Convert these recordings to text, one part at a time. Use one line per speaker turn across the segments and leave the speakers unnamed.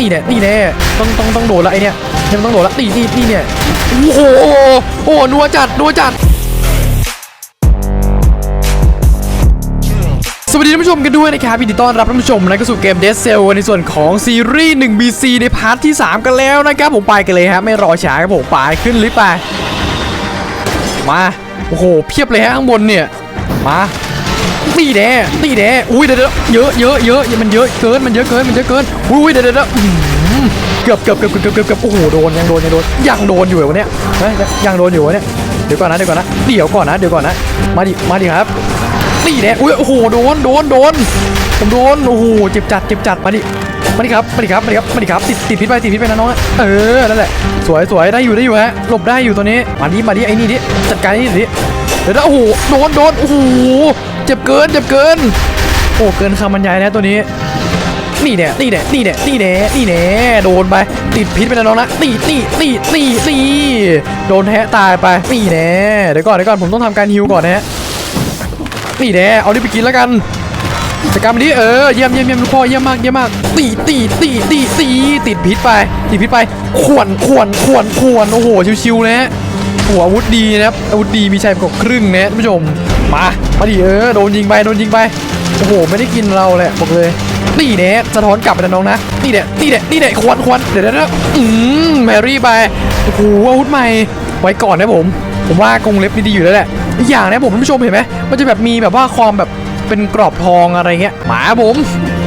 นี่แน่ยนี่แน่ต้องต้องต้องโดนละไอเนี่ยยังต้องโดนละนี่นี่นี่เนี่ยโอ้โหโอ้โหนัวจัดนัวจัดสวัสดีท่านผู้ชมกันด้วยนะครับยินดีต้อนรับท่านผู้ชมนะเข้าสู่เกม Dead Cell ในส่วนของซีรีส์ 1BC ในพาร์ทที่ 3 กันแล้วนะครับ ผมไปกันเลยฮะไม่รอช้าครับผมไปขึ้นลิฟต์ไป มา โอ้โห เพียบเลยฮะข้างบนเนี่ย มา ตีแน่ตีแน่อุ้ยเดี๋ยวเดี๋ยวเยอะเยอะเยอะมันเยอะเกินมันเยอะเกินมันเยอะเกินอุ้ยเดี๋ยวเดี๋ยวเดี๋ยวเกือบเกือบเกือบเกือบเกือบเกือบโอ้โหโดนยังโดนยังโดนยังโดนอยู่เหรอวะเนี่ยยังโดนอยู่วะเนี่ยเดี๋ยวก่อนนะเดี๋ยวก่อนนะเดี๋ยวก่อนนะเดี๋ยวก่อนนะมาดิมาดิครับนี่แน่อุ้ยโอ้โหโดนโดนโดนผมโดนโอ้โหเจ็บจัดเจ็บจัดมาดิมาดิครับมาดิครับมาดิครับมาดิครับติดติดพิษไปติดพิษไปนะน้องเออนั่นแหละสวยสวยได้อยู่ได้อยู่ฮะหลบได้อยู่ตัวนี้มาดิมาดิไอ้นี่ดิจัดการไอ้นี่ดิ เดี๋ยวนะโอ้โหโดนโดนโอ้โหเจ็บเกินเจ็บเกิน โอ้เกินคำบรรยายนะตัวนี้นี่แน่นี่แน่นี่แน่นี่แน่นี่แน่โดนไป ติดพิษไปนะน้องนะนี่นี่นี่นี่นี่โดนแทะตายไปนี่แน่เดี๋ยวก่อนเดี๋ยวก่อนผมต้องทำการฮิวก่อนนะฮะนี่แน่เอานี่ไปกินแล้วกันจัดการมนดิเออเยี่ยมเยี่ยมเยี่ยมลูกพ่อเยี่ยมมากเยี่ยมมากตีตีตีตีตีติดพิษไปติดพิษไป ขวนขวนขวนขวนโอ้โหชิวๆนะฮะโอ้โหอาวุธดีนะครับอาวุธดีมีชัยกว่าครึ่งนะท่านผู้ชมมามาดิเออโดนยิงไปโดนยิงไปโอ้โหไม่ได้กินเราแหละบอกเลยนี่แน่สะท้อนกลับไปนะน้องนะนี่แน่นี่แน่นี่แน่ขวนขวนเดี๋ยวเดี๋ยวเดี๋ยวอืมแมรี่ไปโอ้โหอาวุธใหม่ไว้ก่อนนะผม ผมว่ากรงเล็บนี่ดีอยู่แล้วแหละอีกอย่างนะผมท่านผู้ชมเห็นไหมมันจะแบบมีแบบว่าความแบบเป็นกรอบทองอะไรเงี้ยมาผม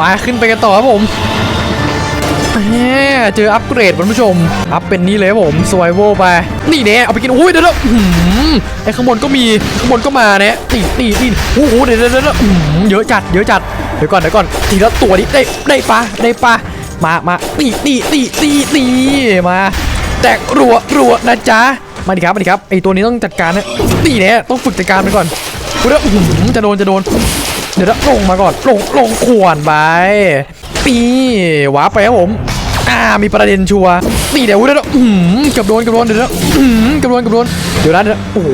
มาขึ้นไปกันต่อครับผมแหม เจออัปเกรดท่านผู้ชม อัพเป็นนี่เลยผมสวายโวไป นี่แน่เอาไปกินอุ้ยเดี๋ยวเดี๋ยวอื้อหือไอ้ข้างบนก็มีข้างบนก็มาเนี่ยตีตีตีโอ้โหเดี๋ยวเดี๋ยวเดี๋ยวอื้อหือเยอะจัดเยอะจัดเดี๋ยวก่อนเดี๋ยวก่อนทีละตัวนี้ได้ได้ปะได้ปะมามาตีตีตีตีตีมาแตกรัวรัวนะจ๊ะมาดิครับมาดิครับไอตัวนี้ต้องจัดการนะนี่เนี่ยต้องฝึกจัดการไปก่อนกูเดี๋ยวหือจะโดนจะโดน เดี๋ยวลงมาก่อนลงลงขวนไปปีวาไปครับผม อ่ามีประเด็นชัวร์นี่เดี๋ยวเดี๋ยวอื้อหือเกับโดนเกับโดนเดี๋ยวอื้อหือเกับโดนเกับโดนเดี๋ยวนะเดี๋ยวโอ้โห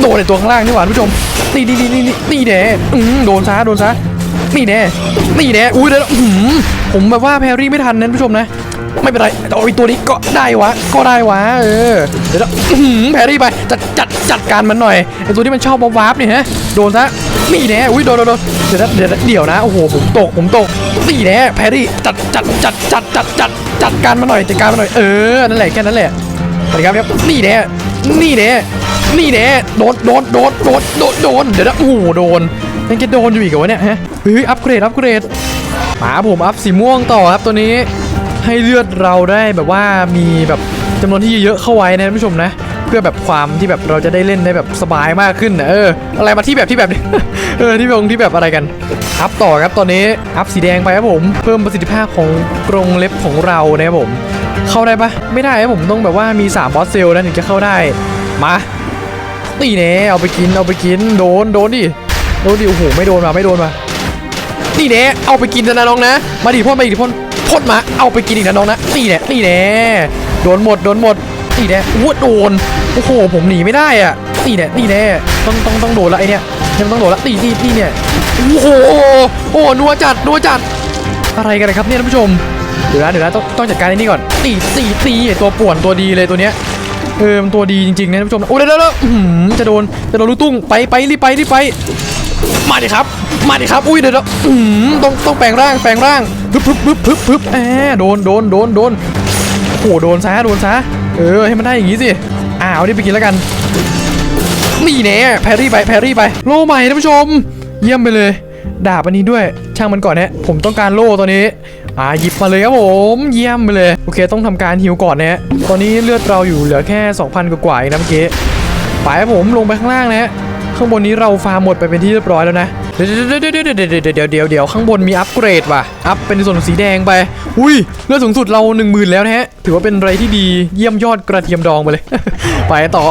โดนในตัวข้างล่างนี่หว่านผู้ชมนี่นี่นี่นี่นี่นี่แน่อื้อหือโดนซะโดนซะนี่แน่นี่แน่อุ้ยเดี๋ยวนะอื้อผมแบบว่าแพรรี่ไม่ทันนะท่านผู้ชมนะไม่เป็นไรแต่เอาไอ้ตัวนี้ก็ได้วะ ก็ได้วะ เออ เดี๋ยวอืมแพรรี่ไป จัดจัดจัดการมันหน่อยไอตัวที่มันชอบวาร์ปเนี่ยฮะ โดนซะ นี่แน่อุ้ยโดนโดนเดี๋ยวนะเดี๋ยวนะเดี๋ยวนะโอ้โหผมตกผมตกนี่แน่แพรรี่จัดจัดจัดจัดจัดจัดจัดการมันหน่อยจัดการมันหน่อยเออนั่นแหละแค่นั้นแหละสวัสดีครับครับนี่แน่นี่แน่นี่แน่โดนโดนโดนโดนโดนโดนเดี๋ยวนะโอ้โหโดนยังจะโดนอยู่อีกเหรอเนี่ยฮะเฮ้ยอัปเกรดอัปเกรดมาผมอัพสีม่วงต่อครับตัวนี้ให้เลือดเราได้แบบว่ามีแบบจำนวนที่เยอะเข้าไว้นะท่านผู้ชมนะ พื่อแบบความที่แบบเราจะได้เล่นได้แบบสบายมากขึ้นเออ อะไรมาที่แบบที่แบบเออที่แบบที่แบบอะไรกันอัพต่อครับตอนนี้อัพสีแดงไปครับผม เพิ่มประสิทธิภาพของกรงเล็บของเรานะครับผม เข้าได้ปะไม่ได้ครับผมต้องแบบว่ามี3บอสเซลนะถึงจะเข้าได้มาตีแน่เอาไปกินเอาไปกินโดนโดนดิโดนดิโอ้โหไม่โดนมาไม่โดนมานี่แน่เอาไปกินนะน้องนะ มาดิพ่นมาอีกพ่นพ่นมาเอาไปกินอีกนะน้องนะนี่แน่นี่แน่โดนหมดโดนหมด นี่แน่วูดโดน โอ้โห ผมหนีไม่ได้อะนี่แน่นี่แน่ต้องต้องต้องโดนละไอเนี่ยยังต้องโดนละนี่นี่นี่เนี่ยโอ้โหโอ้โหนัวจัดนัวจัด อะไรกันนะครับเนี่ยท่านผู้ชมเดี๋ยวนะเดี๋ยวนะต้องต้องจัดการไอ้นี่ก่อนตีตีตีตัวป่วนตัวดีเลยตัวเนี้ยเออมันตัวดีจริงๆนะท่านผู้ชมโอ้เดี๋ยวเดี๋ยวเดี๋ยวจะโดนจะโดนลูกตุ้งไปไปรีบไปรีบไป มาดิครับ มาดิครับอุ้ยเดี๋ยวเดี๋ยวต้องต้องแปลงร่างแปลงร่างพึบพึบพึบพึบพึบแหมโดนโดนโดนโดนโอ้โหโดนซะโดนซะ เออให้มันได้อย่างงี้สิอ่าเอาดิไปกินแล้วกันนี่แน่แพรรี่ไปแพรรี่ไปโล่ใหม่ท่านผู้ชม เยี่ยมไปเลยดาบอันนี้ด้วยช่างมันก่อนนะผมต้องการโล่ตัวนี้อ่าหยิบมาเลยครับผมเยี่ยมไปเลย โอเคต้องทำการฮิวก่อนนะตอนนี้เลือดเราอยู่เหลือแค่ 2,000 กว่าๆเองนะเมื่อกี้ไปครับผมลงไปข้างล่างนะ ข้างบนนี้เราฟาร์มหมดไปเป็นที่เรียบร้อยแล้วนะเดี๋ยวเดี๋ยวเดี๋ยวข้างบนมีอัปเกรดว่ะ อัพเป็นส่วนสีแดงไป อุ้ยเลือดสูงสุดเรา1 0,000แล้วนะฮะ ถือว่าเป็นไรที่ดีเยี่ยมยอดกระเทียมดองไปเลย ไปต่อ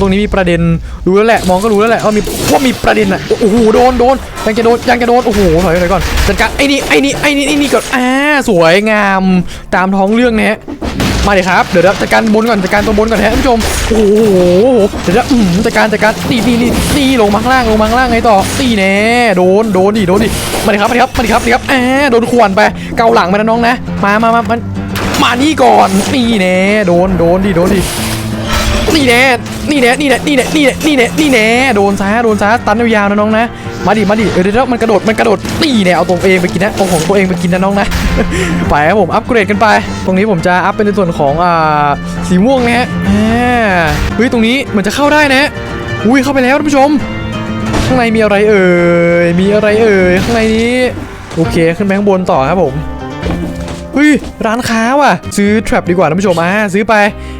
ตรงนี้มีประเด็นรู้แล้วแหละ มองก็รู้แล้วแหละว่ามีว่ามีประเด็นอะ โอ้โหโดนโดนยังจะโดนยังจะโดน โอ้โหถอยไปก่อนจัดการไอ้นี่ไอ้นี่ไอ้นี่ไอ้นี่ก่อน อ่าสวยงามตามท้องเรื่องนะฮะ มาดิครับ เดี๋ยวจัดการบนก่อนจัดการตัวบนก่อนนะท่านผู้ชม โอ้โห เดี๋ยวอืมจัดการจัดการนี่นี่นี่นี่ลงมังล่างลงมังล่างไงต่อตีแน่โดนโดนดิโดนดิ มาดิครับมาดิครับมาดิครับมาดิครับแหมโดนขวนไปเกาหลังมานะน้องนะ มามามามันมานี่ก่อนนี่แน่โดนโดนดิโดนดิ นี่แน่นี่แน่นี่แน่นี่แน่นี่แน่นี่แน่นี่แน่โดนซะโดนซะตันยาวๆนะน้องนะมาดิมาดิเออเดี๋ยวมันกระโดดมันกระโดดตีเนี่ยเอาตัวเองไปกินนะเอาของตัวเองไปกินนะน้องนะไปครับผมอัปเกรดกันไป ตรงนี้ผมจะอัพเป็นในส่วนของอ่าสีม่วงนะฮะอ่าเฮ้ยตรงนี้เหมือนจะเข้าได้นะอุ้ยเข้าไปแล้วท่านผู้ชม ข้างในมีอะไรเอ่ยมีอะไรเอ่ยข้างในนี้โอเคขึ้นไปข้างบนต่อครับผม เฮ้ยร้านค้าว่ะ ซื้อทรับดีกว่าท่านผู้ชมอ่าซื้อไป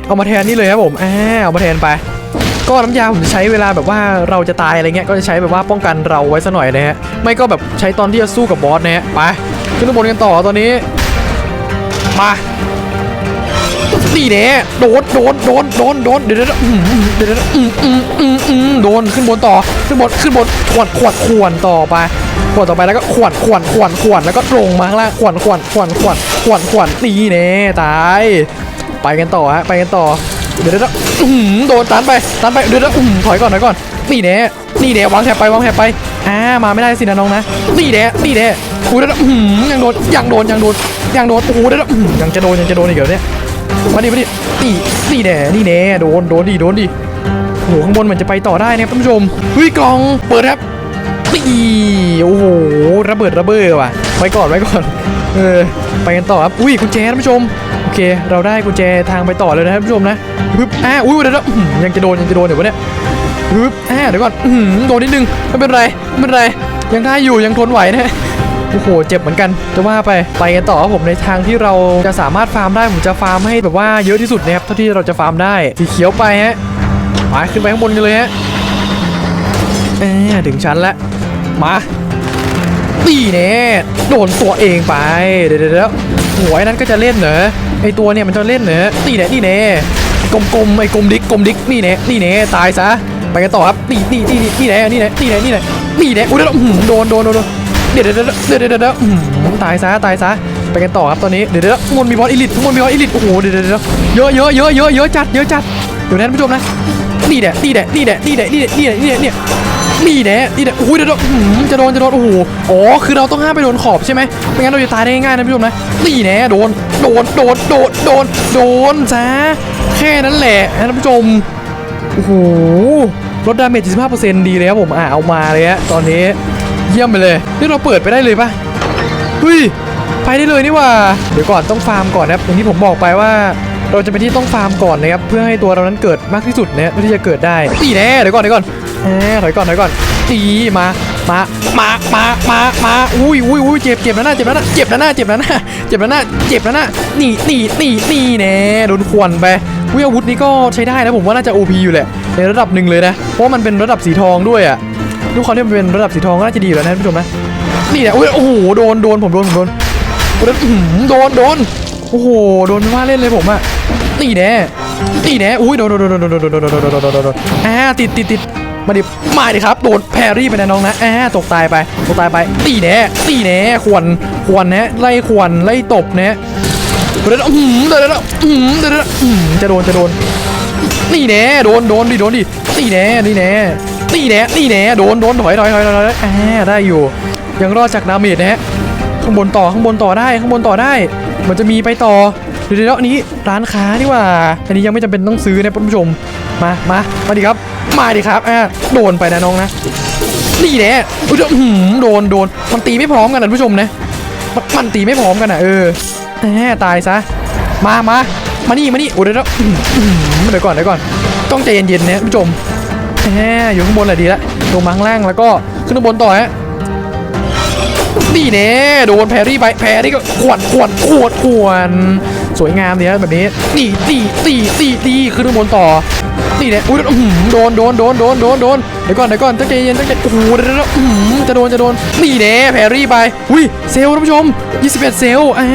เอามาแทนนี่เลยครับผมอ่าเอามาแทนไปก็น้ำยาผมจะใช้เวลาแบบว่าเราจะตายอะไรเงี้ยก็จะใช้แบบว่าป้องกันเราไว้ซะหน่อยนะฮะไม่ก็แบบใช้ตอนที่จะสู้กับบอสนะฮะไปขึ้นบนกันต่อตอนนี้มา นี่แน่โดนโดนโดนโดนโดนเดี๋ยวเดี๋ยวอืมอืมเดี๋ยวเดี๋ยวอืมอืมอืมอืมโดนขึ้นบนต่อขึ้นบนขึ้นบนขวดขวดขวนต่อไปขวดต่อไปแล้วก็ขวดขวดขวดขวดแล้วก็ลงมาข้างล่างขวดขวดขวดขวดขวดขวดนี่แน่ตายไปกันต่อฮะไปกันต่อเดี๋ยวเดี๋ยวอื้อหือโดนตันไปตันไปเดี๋ยวเดี๋ยวอื้อหือถอยก่อนถอยก่อนนี่แน่นี่แน่วางแถบไปวางแถบไปอ่ามาไม่ได้สินะน้องนะนี่แน่นี่แน่โอ้ยเดี๋ยวยวอื้อหือยังโดนยังโดนยังโดนยังโดนโอ้โหเดี๋ยวเดี๋ยวอื้อหือยังจะโดนยังจะโดนอีกเหรอเนี่ย มาดิมาดินี่นี่แน่นี่แน่โดนโดนดิโดนดิโอ้โหข้างบนมันจะไปต่อได้นะครับท่านผู้ชมเฮ้ยกล่องเปิดครับตีโอ้โหระเบิดระเบ้อว่ะไว้ก่อนไว้ก่อนเออไปกันต่อครับอุ้ยกุญแจท่านผู้ชมโอเค เราได้กุญแจทางไปต่อเลยนะครับท่านผู้ชมนะปึ๊บอ่าอุ้ยเดี๋ยวเดี๋ยวอื้อหือยังจะโดนยังจะโดนเดี๋ยววะเนี่ยปึ๊บอ่าเดี๋ยวก่อนอื้อหือโดนนิดนึงไม่เป็นไรไม่เป็นไรยังได้อยู่ยังทนไหวนะ โอ้โหเจ็บเหมือนกันจะว่าไปไปกันต่อครับผมในทางที่เราจะสามารถฟาร์มได้ผมจะฟาร์มให้แบบว่าเยอะที่สุดนะครับเท่าที่เราจะฟาร์มได้สีเขียวไปฮะไปขึ้นไปข้างบนกันเลยฮะเอ่าถึงชั้นแล้วมาตีแน่โดนตัวเองไปเดี๋ยวเดี๋ยวหัวไอ้นั้นก็จะเล่นเหรอไอตัวเนี่ยมันจะเล่นเหรอตีแน่นี่แน่กลมๆไอ้กลมดิกกลมดิกนี่แน่นี่แน่ตายซะไปกันต่อครับนี่นี่นี่นี่นี่แน่นี่แน่นี่แน่นี่แน่นี่แน่อุ้ยเดี๋ยวอื้อหือโดนโดนโดนโดน เดี๋ยวเดี๋ยวเดี๋ยวเดี๋ยวตายซะตายซะไปกันต่อครับตอนนี้เดี๋ยวเดี๋ยวมันมีบอสอิลิทมันมีบอสอิลิทโอ้โหเดี๋ยวเดี๋ยวเยอะเยอะเยอะเยอะเยอะจัดเยอะจัดเดี๋ยวนะท่านผู้ชมนะนี่แหละนี่แหละนี่แหละนี่แหละนี่แหละนี่แหละนี่แหละนี่นี่แหละนี่แหละโอ้ยเดี๋ยวจะโดนจะโดนโอ้โหอ๋อคือเราต้องห้ามไปโดนขอบใช่ไหมไม่งั้นเราจะตายได้ง่ายนะผู้ชมนะนี่แหละโดนโดนโดนโดนโดนโดนซะแค่นั้นแหละท่านผู้ชมโอ้โหลดดาเมจ75%ดีเลยครับผมอ่าเอามาเลยฮะตอนนี้ เยี่ยมไปเลยนี่เราเปิดไปได้เลยปะเฮ้ยไปได้เลยนี่ว่า เดี๋ยวก่อนต้องฟาร์มก่อนนะครับอย่างที่ผมบอกไปว่า เราจะไปที่ต้องฟาร์มก่อนนะครับเพื่อให้ตัวเรานั้นเกิดมากที่สุดเนี่ยเพื่อที่จะเกิดได้ตีแน่เดี๋ยวก่อนเดี๋ยวก่อนแหมถอยก่อนถอยก่อนตีมามามามามามาอุ้ยอุ้ยอุ้ยเจ็บเจ็บนะหน้าเจ็บนะหน้าเจ็บนะหน้าเจ็บนะหน้าเจ็บนะหน้าเจ็บนะหน้าหนี่นี่นี่นี่แน่โดนควนไปอุ้ยอาวุธนี้ก็ใช้ได้นะผมว่าน่าจะ OP อยู่แหละในระดับหนึ่งเลยนะเพราะมันเป็นระดับสีทองด้วยอะ ทุกคนที่มันเป็นระดับสีทองก็น่าจะดีอยู่แล้วนะท่านผู้ชมนะนี่แหละอุ้ยโอ้โหโดนโดนผมโดนผมโดนโดนอื้อหือโดนโดนโอ้โหโดนว่าเล่นเลยผมอะนี่แน่นี่แน่อุ้ยโดนโดนโดนโดนโดนโดนโดนโดนโดนโดนโดนอ่าติดติดติดมาดิมาดิครับโดนแพรรี่ไปนะน้องนะแอบตกตายไปตกตายไปตีแน่ตีแน่ควรควรนะไล่ควรไล่ตบนะเดี๋ยวอืมเดี๋ยวเดี๋ยวอืมเดี๋ยวเดี๋ยวอืมจะโดนจะโดนนี่แน่โดนโดนดิโดนดิตีแน่นี่แน่ ตีแน่นี่แน่โดนโดนถอยถอยถอยถอยอได้อยู่ ยังรอดจากดาเมจนะฮะข้างบนต่อข้างบนต่อได้ข้างบนต่อได้ มันจะมีไปต่อเดี๋ยวเดี๋ยวอันนี้ร้านค้านี่ว่าอันนี้ยังไม่จำเป็นต้องซื้อนะท่านผู้ชมมามามาดิครับมาดิครับอ่าโดนไปนะน้องนะนี่แน่อุ๊ยเดี๋ยวอื้อหือโดนโดนมันตีไม่พร้อมกันนะผู้ชมนะมันมันตีไม่พร้อมกันอะเออแหมตายซะมามามานี่มานี่โอ้เดี๋ยวเดี๋ยวเดี๋ยวก่อนเดี๋ยวก่อนต้องใจเย็นๆนะผู้ชม แหมอยู่ข้างบนแหละดีละลงมาข้างล่างแล้วก็ขึ้นข้างบนต่อฮะนี่แน่โดนแพรรี่ไปแพรรี่ก็ขวนขวนขวดขวนสวยงามดีนะแบบนี้นี่ตีตีตีตีขึ้นข้างบนต่อนี่แน่อุ้ยอื้อหือโดนโดนโดนโดนโดนโดนเดี๋ยวก่อนเดี๋ยวก่อนตั้งใจเย็นตั้งใจโอ้โหเดี๋ยวเดี๋ยวเยวอื้อหือจะโดนจะโดนนี่แน่แพรรี่ไปอุ้ยเซลล์ท่านผู้ชม 21 เซลล์อ่า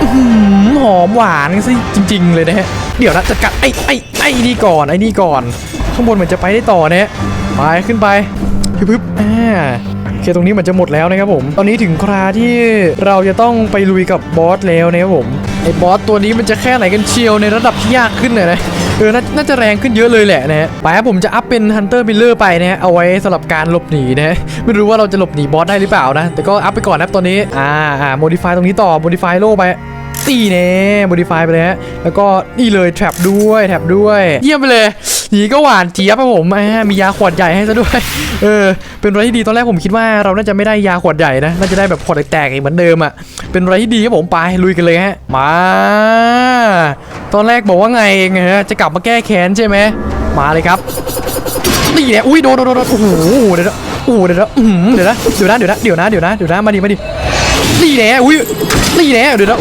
อื้อหือหอมหวานสิจริง ๆ เลยนะฮะเดี๋ยวนะจัดการไอ้ไอ้ไอ้นี่ก่อนไอ้นี่ก่อน ข้างบนเหมือนจะไปได้ต่อเนี่ยไปขึ้นไปพึบอ่าโอเคตรงนี้เหมันจะหมดแล้วนะครับผม ตอนนี้ถึงคราที่เราจะต้องไปลุยกับบอสแล้วนะครับผมไอ้บอสตัวนี้มันจะแค่ไหนกันเชียวในระดับที่ยากขึ้นเลยนะเออน,น่าจะแรงขึ้นเยอะเลยแหละนะฮะไปครับผมจะอัพเป็น Hunter Miller ไปนะฮะ เอาไว้สำหรับการหลบหนีนะฮะ ไม่รู้ว่าเราจะหลบหนีบอสได้หรือเปล่านะ แต่ก็อัพไปก่อนนะครับตอนนี้ อ่าอ่า modify ตรงนี้ต่อ modify โล่ไป ตีแน่ modify ไปเลยฮะแล้วก็นี่เลย trap ด้วย trap ด้วย เยี่ยมไปเลยหนีก็หวานเจี๊ยบครับผมอ่ามียาขวดใหญ่ให้ซะด้วย เออ เป็นอะไรที่ดีตอนแรกผมคิดว่าเราน่าจะไม่ได้ยาขวดใหญ่นะ น่าจะได้แบบขวดแตกๆอีกเหมือนเดิมอะ เป็นอะไรที่ดีครับผมไปลุยกันเลยฮะ มา ตอนแรกบอกว่าไงเองฮะจะกลับมาแก้แค้นใช่ไหม มาเลยครับนี่แหละอุ้ยโดนโดนโดนโอ้โหเดี๋ยวนะโอ้โหเดี๋ยวอื้อหือเดี๋ยวนะเดี๋ยวนะเดี๋ยวนะเดี๋ยวนะเดี๋ยวนะเดี๋ยวนะมาดิมาดินี่แหละอุ้ยนี่แหละเดี๋ยวนะ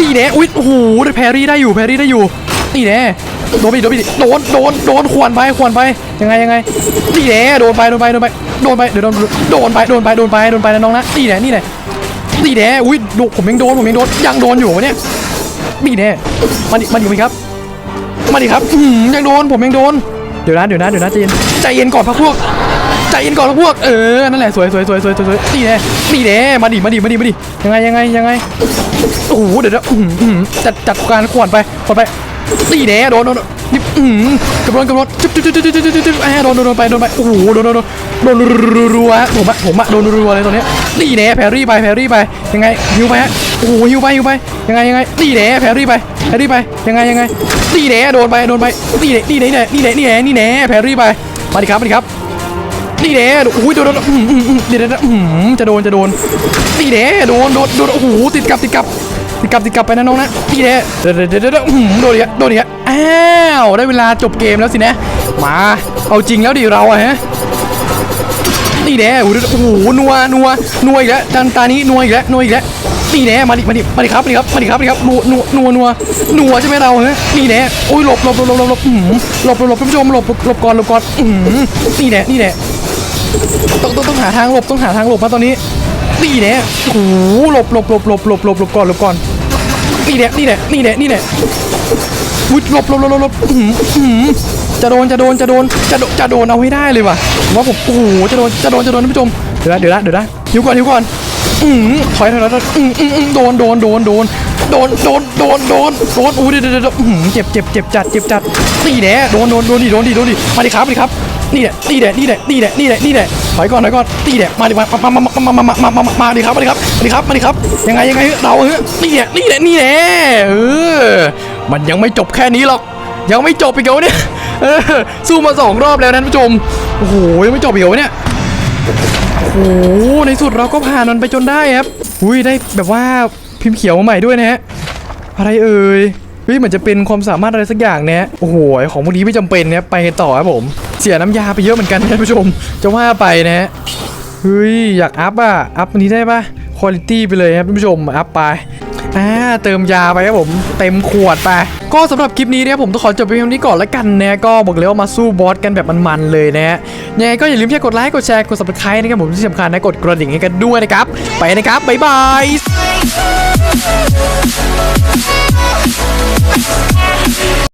นี่แหละอุ้ยโอ้โหได้แพรรี่ได้อยู่แพรรี่ได้อยู่นี่แหละโดนไปโดนไปโดนโดนโดนขวนไปขวนไปยังไงยังไงนี่แหละโดนไปโดนไปโดนไปโดนไปเดี๋ยวโดนโดนไปโดนไปโดนไปโดนไปนะน้องนะนี่แหละนี่แหละนี่แหละอุ้ยโดนผมยังโดนผมยังโดนยังโดนอยู่วะเนี่ยนี่แหละมาดิมาดิมาดิครับมาดิครับอือยังโดนผมยังโดนเดี๋ยวนะเดี๋ยวนะเดี๋ยวนะใจเย็นใจเย็นก่อนพักพวก ใจเย็นก่อนพวก เออ นั่นแหละสวยสวยสวยสวยสวยสวยนี่แน่นี่แน่มาดิมาดิมาดิมาดิยังไงยังไงยังไง โอ้โห เดี๋ยวนะอื้อหืออื้อหือจัดจัดการขวานไปขวานไปนี่แน่โดนโดนนี่อื้อหือกระโดดกระโดดจุ๊บจุ๊บจุ๊บจุ๊บจุ๊บจุ๊บจุ๊บอ่าโดนโดนโดนไปโดนไป โอ้โห โดนโดนโดนโดนรัวฮะผมอะผมอะโดนรัวเลยตอนเนี้ยนี่แน่แพรรี่ไปแพรรี่ไป ยังไงฮิวไปฮะ โอ้โหฮิวไปฮิวไป ยังไงยังไงนี่แน่แพรรี่ไปแพรรี่ไป ยังไงยังไงนี่แน่โดนไปโดนไปนี่แน่นี่แน่นี่แน่นี่แน่นี่แน่แพรรี่ไป มาดิครับมาดิครับ นี่เด้โอ้ยโดนโดนอื้อหืออื้อหือเดี๋ยวเดี๋ยวอื้อหือจะโดนจะโดนนี่เด้โดนโดนโดนโอ้โหติดกับติดกับติดกับติดกับไปนะน้องนะนี่เด้เดี๋ยวเดี๋ยวเดี๋ยวเดี๋ยวอื้อหือโดนอีกแล้วโดนอีกแล้วอ้าวได้เวลาจบเกมแล้วสินะมาเอาจริงแล้วดิเราอะฮะนี่เด้โอ้โหโอ้โหนัวนัวนัวอีกแล้วจันตานี้นัวอีกแล้วนัวอีกแล้วนี่เด้มาดิมาดิมาดิครับมาดิครับมาดิครับมาดิครับนัวนัวนัวนัวนัวใช่ไหมเราฮะนี่เด้โอ้ยหลบหลบหลบหลบหลบหลบอื้อหือหลบหลบหลบท่านผู้ชมหลบหลบหลบก่อนหลบก่อนอื้อหือนี่แหละนี่แหละ ต้องต้องต้องหาทางหลบต้องหาทางหลบมาตอนนี้นี่แหละโอ้หลบหลบหลบหลบหลบหลบหลบก่อนหลบก่อนนี่แหละนี่แหละนี่แหละนี่แหละอุ้ยหลบหลบหลบหลบหือหือจะโดนจะโดนจะโดนจะโดนจะโดนเอาให้ได้เลยว่ะว่าผมโอ้โหจะโดนจะโดนจะโดนท่านผู้ชมเดี๋ยวนะเดี๋ยวนะเดี๋ยวนะหิวก่อนหิวก่อนอืมถอยถอยถอยอืมอืมอืมโดนโดนโดนโดนโดนโดนโดนโดนโดนอู้เดี๋ยวเดี๋ยวเดี๋ยวอื้อหือเจ็บเจ็บเจ็บจัดเจ็บจัดนี่แหละโดนโดนโดนดิโดนดิโดนดิมาดิครับมาดิครับ นี่แหละนี่แหละนี่แหละนี่แหละนี่แหละนี่แหละถอยก่อนถอยก่อนนี่แหละมาดิมามามามามามามามามามาดิครับมาดิครับมาดิครับมาดิครับ ยังไงยังไงเราเฮ้ยนี่แหละนี่แหละนี่แหละเออมันยังไม่จบแค่นี้หรอก ยังไม่จบอีกเหรอเนี่ยเออสู้มาสองรอบแล้วนะท่านผู้ชมโอ้โหยังไม่จบอีกเหรอเนี่ยโอ้โหในสุดเราก็ผ่านมันไปจนได้ครับอุ้ยได้แบบว่าพิมพ์เขียวมาใหม่ด้วยนะฮะอะไรเอ่ย ฮ้ยเหมือนจะเป็นความสามารถอะไรสักอย่างเนี่ยโอ้โหของพวกนี้ไม่จำเป็นเนี่ยไปต่อครับผม เสียน้ำยาไปเยอะเหมือนกันนะท่านผู้ชม จะว่าไปนะฮะเฮ้ยอยากอัพอะอัพอันนี้ได้ปะคุณภาพไปเลยครับท่านผู้ชมอัพไปอ่าเติมยาไปครับผม เต็มขวดไป ก็สำหรับคลิปนี้เนี่ยผมต้องขอจบไปเพียงนี้ก่อนละกันนะก็บอกเลยว่ามาสู้บอสกันแบบมันๆเลยนะฮะยังไงก็อย่าลืมแค่กดไลค์กดแชร์กด subscribe นะครับผมที่สำคัญนะกดกระดิ่งให้กันด้วยนะครับ ไปนะครับบ๊ายบาย